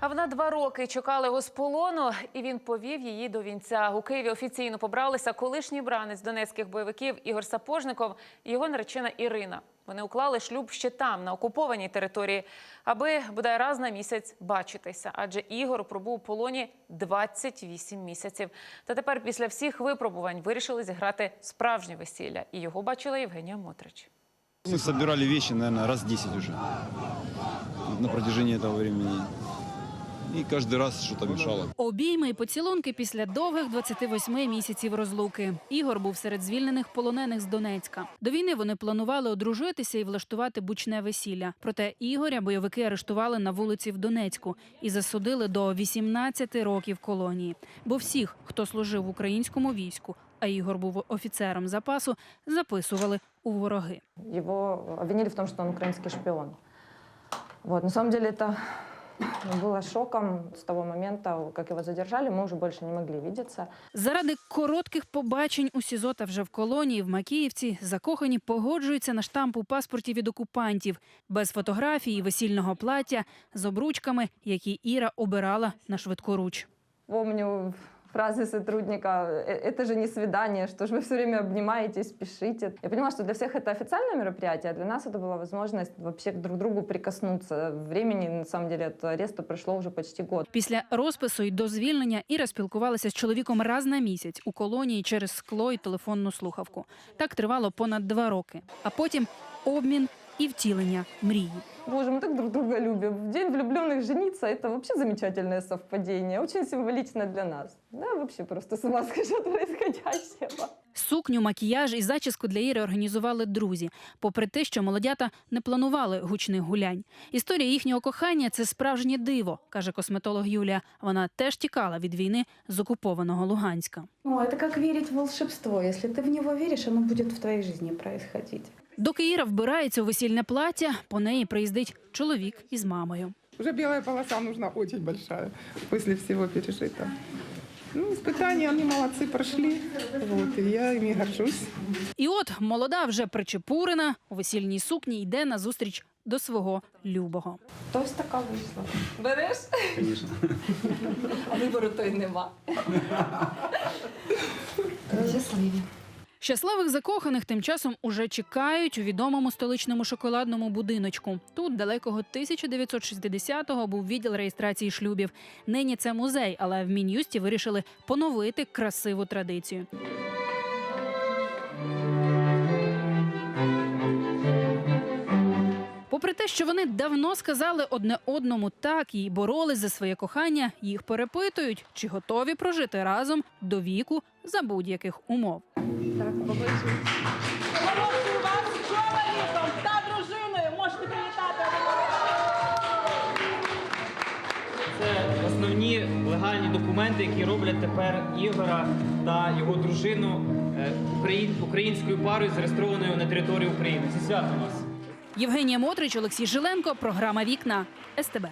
А вона два роки чекала його з полону, і він повів її до вінця. У Києві офіційно побралися колишній бранець донецьких бойовиків Ігор Сапожников і його наречена Ірина. Вони уклали шлюб ще там, на окупованій території, аби бодай раз на місяць бачитися. Адже Ігор пробув у полоні 28 місяців. Та тепер, після всіх випробувань, вирішили зіграти справжнє весілля. І його бачила Євгенія Мотрич. Мы собирали вещи, наверное, раз 10 уже на протяжении этого времени. И каждый раз что-то мешало. Обійми і поцілунки після довгих 28 місяців розлуки. Ігор був серед звільнених полонених з Донецька. До війни вони планували одружитися і влаштувати бучне весілля. Проте Ігоря бойовики арештували на вулиці в Донецьку і засудили до 18 років колонії. Бо всіх, хто служив в українському війську, а Ігор був офіцером запасу, записували у вороги. Его обвинили в том, что он украинский шпион. Вот. На самом деле это было шоком с того момента, как его задержали. Мы уже больше не могли видеться. Заради коротких побачень у СІЗО та вже в колонії в Макіївці закохані погоджуються на штамп у паспорті від окупантів без фотографії, весільного плаття з обручками, які Іра обирала на швидкоруч. Помню фразы сотрудника «Э, «это же не свидание, что же вы все время обнимаетесь, спешите». Я понимала, что для всех это официальное мероприятие, а для нас это была возможность вообще друг к другу прикоснуться. Времени, на самом деле, от ареста прошло уже почти год. Після розпису й до звільнення Іра спілкувалася з чоловіком раз на місяць у колонії через скло і телефонну слухавку. Так тривало понад два роки. А потім обмін і втілення мрії. Боже, мы так друг друга любим. В день влюбленных жениться – это вообще замечательное совпадение, очень символично для нас. Да, вообще просто с ума схожу от происходящего. Сукню, макіяж і зачіску для Іри організували друзі, попри те, що молодята не планували гучних гулянь. Історія їхнього кохання це справжнє диво, каже косметолог Юлія. Вона теж тікала від війни з окупованого Луганська. Ну, это как верить в волшебство. Если ты в него веришь, оно будет в твоей жизни происходить. Доки Іра вбирається у весільне плаття, по неї приїздить чоловік із мамою. Уже белая полоса нужна очень большая после всего пережитого. Ну, испытания они молодцы прошли, вот, и я ими горжусь. І от молода вже причепурена у весільній сукні йде на зустріч до свого любого. То есть така вийшла. Береш? Конечно. А вибору то й нема. Щасливі. Щасливих закоханих тим часом уже чекають у відомому столичному шоколадному будиночку. Тут далекого 1960-го був відділ реєстрації шлюбів. Нині це музей, але в мін'юсті вирішили поновити красиву традицію. Те, що вони давно сказали одне одному так і боролись за своє кохання, їх перепитують, чи готові прожити разом до віку за будь-яких умов. Оголошую вас чоловіком та дружиною. Можете привітати. Це основні легальні документи, які роблять тепер Ігора та його дружину е, українською парою, зареєстрованою на території України. Зі святом вас! Євгенія Мотрич, Олексій Жиленко, програма Вікна СТБ.